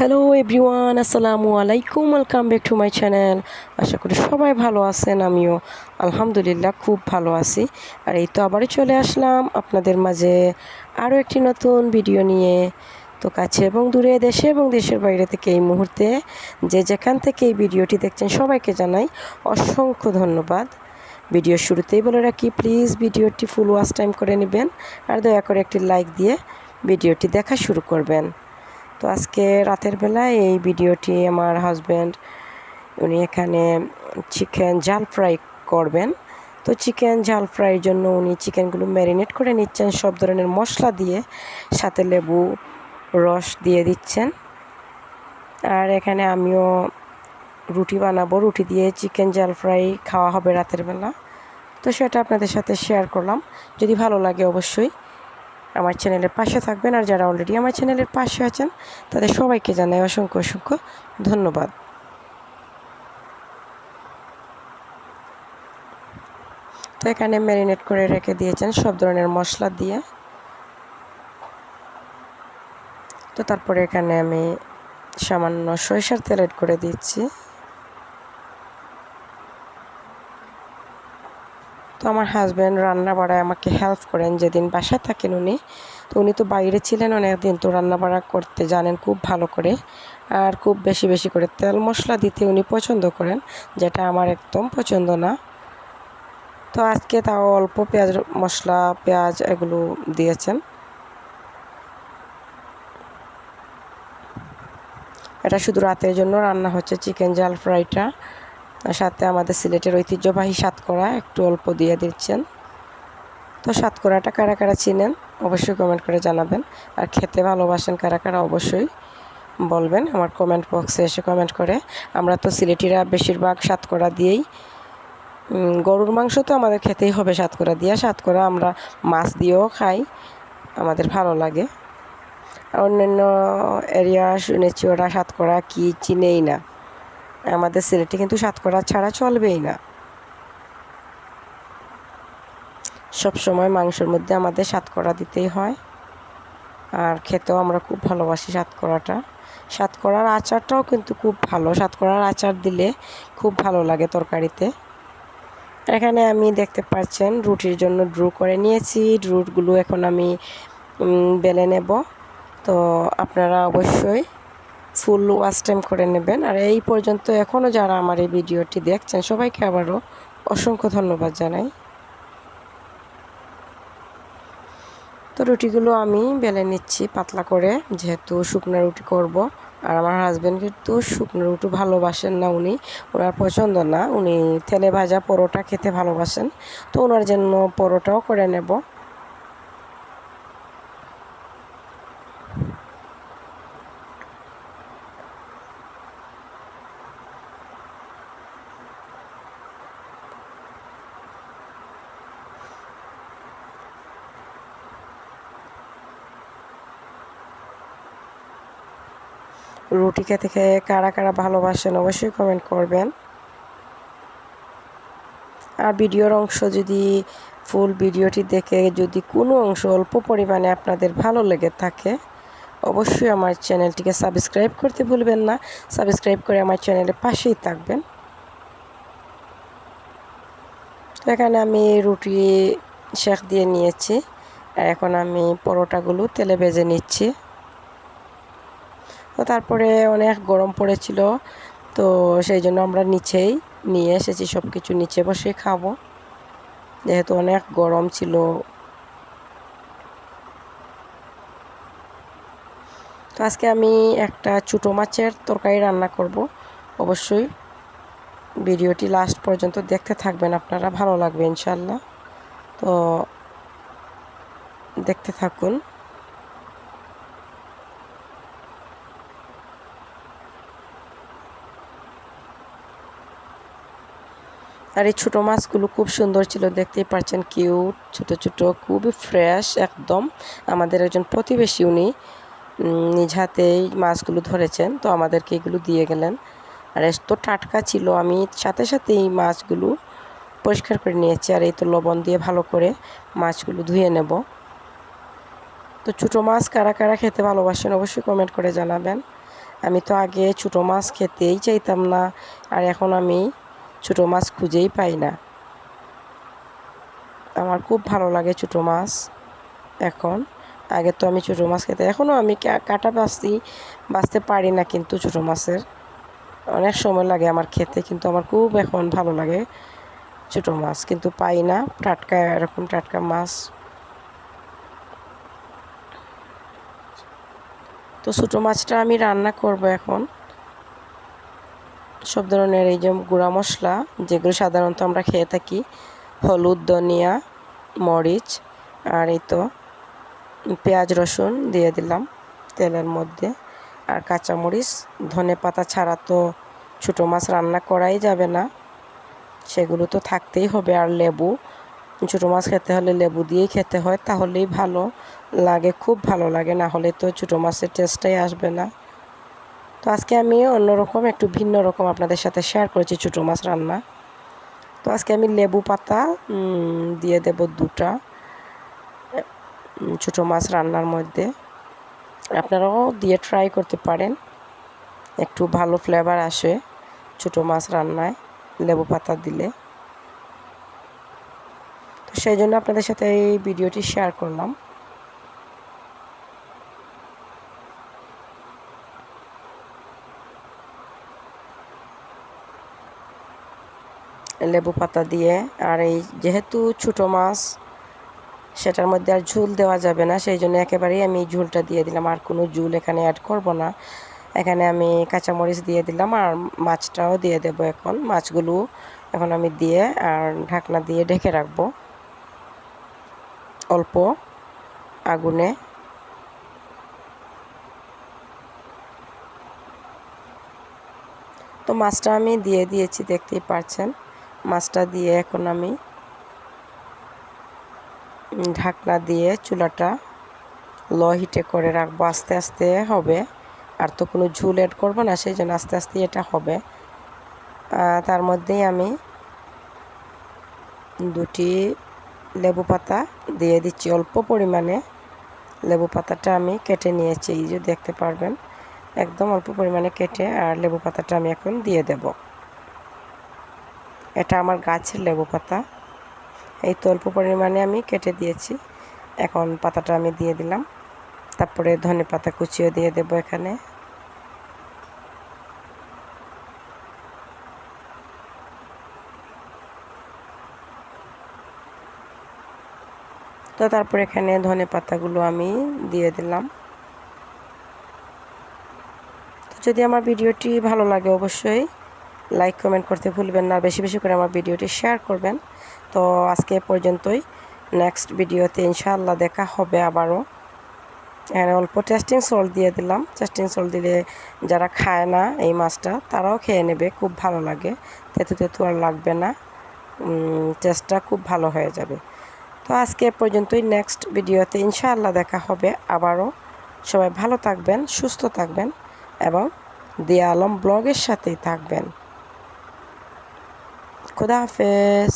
Hello everyone, আসসালামু আলাইকুম, welcome back to my channel. আশা করি সবাই ভালো আছেন, আমিও আলহামদুলিল্লাহ খুব ভালো আছি। আর এই তো আবারও চলে আসলাম আপনাদের মাঝে আরও একটি নতুন ভিডিও নিয়ে। তো কাছে এবং দূরে, দেশে এবং দেশের বাইরে থেকে এই মুহূর্তে যে যেখান থেকে এই ভিডিওটি দেখছেন সবাইকে জানাই অসংখ্য ধন্যবাদ। ভিডিও শুরুতেই বলে রাখি, প্লিজ ভিডিওটি ফুল ওয়াচ টাইম করে নেবেন আর দয়া করে একটি লাইক দিয়ে ভিডিওটি দেখা শুরু করবেন। তো আজকে রাতের বেলায় এই ভিডিওটি আমার হাজব্যান্ড উনি এখানে চিকেন জাল ফ্রাই করবেন। তো চিকেন ঝাল ফ্রাইয়ের জন্য উনি চিকেনগুলো ম্যারিনেট করে নিচ্ছেন, সব ধরনের মশলা দিয়ে। সাথে লেবু, রস দিয়ে দিচ্ছেন। আর এখানে আমিও রুটি বানাবো, রুটি দিয়ে চিকেন জাল ফ্রাই খাওয়া হবে রাতের বেলা। তো সেটা আপনাদের সাথে শেয়ার করলাম। যদি ভালো লাগে অবশ্যই আমার চ্যানেলের পাশে থাকবেন আর যারা অলরেডি আমার চ্যানেলের পাশে আছেন, তাদের সবাইকে জানাই অসংখ্য অসংখ্য ধন্যবাদ। তো এখানে ম্যারিনেট করে রেখে দিয়েছেন সব ধরনের মশলা দিয়ে। তো তারপরে এখানে আমি সামান্য সরিষার তেল এড করে দিচ্ছি। তো আমার হাজব্যান্ড রান্না বাড়ায় আমাকে হেল্প করেন যেদিন বাসায় থাকেন উনি। তো উনি তো বাইরে ছিলেন অনেকদিন, তো রান্না বাড়া করতে জানেন খুব ভালো করে আর খুব বেশি বেশি করে তেল মশলা দিতে উনি পছন্দ করেন, যেটা আমার একদম পছন্দ না। তো আজকে তাও অল্প পেঁয়াজ মশলা, পেঁয়াজ এগুলো দিয়েছেন। এটা শুধু রাতের জন্য রান্না হচ্ছে, চিকেন জাল ফ্রাইটা। সাথে আমাদের সিলেটের ঐতিহ্যবাহী সাতকরা একটু অল্প দিয়ে দিচ্ছেন। তো সাতকরাটা কারা কারা চিনেন অবশ্যই কমেন্ট করে জানাবেন। আর খেতে ভালোবাসেন কারা কারা অবশ্যই বলবেন আমার কমেন্ট বক্সে এসে কমেন্ট করে। আমরা তো সিলেটিরা বেশিরভাগ সাতকরা দিয়েই। গরুর মাংস তো আমাদের খেতেই হবে সাতকরা দিয়ে। সাতকরা আমরা মাছ দিয়েও খাই, আমাদের ভালো লাগে। অন্যান্য এরিয়া শুনেছি ওরা সাতকরা কি চিনেই না। আমাদের সিলেটে কিন্তু সাতকরা ছাড়া চলবেই না। সব সময় মাংসের মধ্যে আমাদের সাতকরা দিতেই হয়। আর খেতেও আমরা খুব ভালোবাসি সাতকরাটা সাতকরার আচারটাও কিন্তু খুব ভালো। সাতকরার আচার দিলে খুব ভালো লাগে তরকারিতে। এখানে আমি দেখতে পাচ্ছেন রুটির জন্য ড্রু করে নিয়েছি। রুটগুলো এখন আমি বেলে নেব। তো আপনারা অবশ্যই ফুল ওয়াচ টাইম করে নেবেন। আর এই পর্যন্ত এখনও যারা আমার এই ভিডিওটি দেখছেন, সবাইকে আবারও অসংখ্য ধন্যবাদ জানাই। তো রুটিগুলো আমি বেলে নিচ্ছি পাতলা করে, যেহেতু শুকনো রুটি করব। আর আমার হাজব্যান্ড কিন্তু শুকনো রুটি ভালোবাসেন না উনি, ওনার পছন্দ না। উনি তেলে ভাজা পরোটা খেতে ভালোবাসেন। তো ওনার জন্য পরোটাও করে নেব। রুটি খেতে খেয়ে কারা কারা ভালোবাসেন অবশ্যই কমেন্ট করবেন। আর ভিডিওর অংশ যদি ফুল ভিডিওটি দেখে যদি কোনো অংশ অল্প পরিমাণে আপনাদের ভালো লেগে থাকে, অবশ্যই আমার চ্যানেলটিকে সাবস্ক্রাইব করতে ভুলবেন না। সাবস্ক্রাইব করে আমার চ্যানেলের পাশেই থাকবেন। এখানে আমি রুটি শেখ দিয়ে নিয়েছি। আর এখন আমি পরোটাগুলো তেলে ভেজে নিচ্ছি। তো তারপরে অনেক গরম পড়েছিল, তো সেই জন্য আমরা নিচেই নিয়ে এসেছি সব কিছু নিচে বসে খাব। যেহেতু অনেক গরম ছিল। তো আজকে আমি একটা ছোটো মাছের তরকারি রান্না করব। অবশ্যই ভিডিওটি লাস্ট পর্যন্ত দেখতে থাকবেন, আপনারা ভালো লাগবে ইনশাল্লাহ তো দেখতে থাকুন। আর এই ছোটো মাছগুলো খুব সুন্দর ছিল, দেখতেই পাচ্ছেন কিউট ছোট ছোট খুবই ফ্রেশ একদম। আমাদের একজন প্রতিবেশী উনি নিজ হাতেই মাছগুলো ধরেছেন, তো আমাদেরকে এগুলো দিয়ে গেলেন। আর এত টাটকা ছিল, আমি সাথে সাথে এই মাছগুলো পরিষ্কার করে নিয়েছি, আর এই তো লবণ দিয়ে ভালো করে মাছগুলো ধুয়ে নেব। তো ছোটো মাছ কারা কারা খেতে ভালোবাসেন অবশ্যই কমেন্ট করে জানাবেন। আমি তো আগে ছোটো মাছ খেতেই চাইতাম না, আর এখন আমি ছোটো মাছ খুঁজেই পাই না। আমার খুব ভালো লাগে ছোটো মাছ। এখন, আগে তো আমি ছোটো মাছ খেতে এখনও আমি কাটা বাঁচতি, বাঁচতে পারি না কিন্তু ছোটো মাছের। অনেক সময় লাগে আমার খেতে, কিন্তু আমার খুব এখন ভালো লাগে ছোটো মাছ, কিন্তু পাই না টাটকা, এরকম টাটকা মাছ। তো ছোটো মাছটা আমি রান্না করব এখন। সব ধরনের এই যে গুঁড়া মশলা, যেগুলো সাধারণত আমরা খেয়ে থাকি, হলুদ, ধনিয়া, মরিচ, আর এই তো পেঁয়াজ, রসুন দিয়ে দিলাম তেলের মধ্যে। আর কাঁচামরিচ, ধনে পাতা ছাড়া তো ছোটো মাছ রান্না করাই যাবে না। সেগুলো তো থাকতেই হবে। আর লেবু, ছোটো মাছ খেতে হলে লেবু দিয়েই খেতে হয়, তাহলেই ভালো লাগে, খুব ভালো লাগে। না হলে তো ছোটো মাছের টেস্টটাই আসবে না। তো আজকে আমি অন্যরকম একটু ভিন্ন রকম আপনাদের সাথে শেয়ার করেছি ছোটো মাছ রান্না। তো আজকে আমি লেবু পাতা দিয়ে দেব দুটা ছোটো মাছ রান্নার মধ্যে। আপনারাও দিয়ে ট্রাই করতে পারেন। একটু ভালো ফ্লেভার আসে ছোটো মাছ রান্নায় লেবু পাতা দিলে। তো সেই জন্য আপনাদের সাথে এই ভিডিওটি শেয়ার করলাম। লেবু পাতা দিয়ে। আর এই যেহেতু ছোটো মাছ, সেটার মধ্যে আর ঝুল দেওয়া যাবে না, সেই জন্য একেবারেই আমি ঝুলটা দিয়ে দিলাম। আর কোনো ঝুল এখানে অ্যাড করব না। এখানে আমি কাঁচামরিচ দিয়ে দিলাম আর মাছটাও দিয়ে দেব এখন। মাছগুলো এখন আমি দিয়ে আর ঢাকনা দিয়ে ঢেকে রাখব। অল্প আগুনে। তো মাছটা আমি দিয়ে দিয়েছি, দেখতেই পারছেন। মাছটা দিয়ে এখন আমি ঢাকনা দিয়ে চুলাটা ল হিটে করে রাখব। আস্তে আস্তে হবে। আর তো কোনো ঝুল এড করব না, সেই জন্য আস্তে আস্তে এটা হবে। তার মধ্যেই আমি দুটি লেবু পাতা দিয়ে দিচ্ছি। অল্প পরিমাণে লেবু পাতাটা আমি কেটে নিয়েছি, এই যে দেখতে পারবেন। একদম অল্প পরিমাণে কেটে আর লেবু পাতাটা আমি এখন দিয়ে দেব। এটা আমার গাছের লেবু পাতা। এই তো অল্প পরিমাণে আমি কেটে দিয়েছি। এখন পাতাটা আমি দিয়ে দিলাম। তারপরে ধনে পাতা কুচিও দিয়ে দেব এখানে। তো তারপর এখানে ধনে পাতাগুলো আমি দিয়ে দিলাম। তো যদি আমার ভিডিওটি ভালো লাগে অবশ্যই লাইক কমেন্ট করতে ভুলবেন না। বেশি বেশি করে আমার ভিডিওটি শেয়ার করবেন। তো আজকে পর্যন্তই। নেক্সট ভিডিওতে ইনশাআল্লাহ দেখা হবে আবারও। এখানে অল্প টেস্টিং সল্ট দিয়ে দিলাম। টেস্টিং সল্ট দিলে যারা খায় না এই মাছটা, তারাও খেয়ে নেবে। খুব ভালো লাগে। তেতু তেতু আর লাগবে না। টেস্টটা খুব ভালো হয়ে যাবে। তো আজকে পর্যন্তই। নেক্সট ভিডিওতে ইনশাআল্লাহ দেখা হবে আবারও। সবাই ভালো থাকবেন, সুস্থ থাকবেন এবং দিয়া আলম ব্লগের সাথেই থাকবেন। খুদা হাফেজ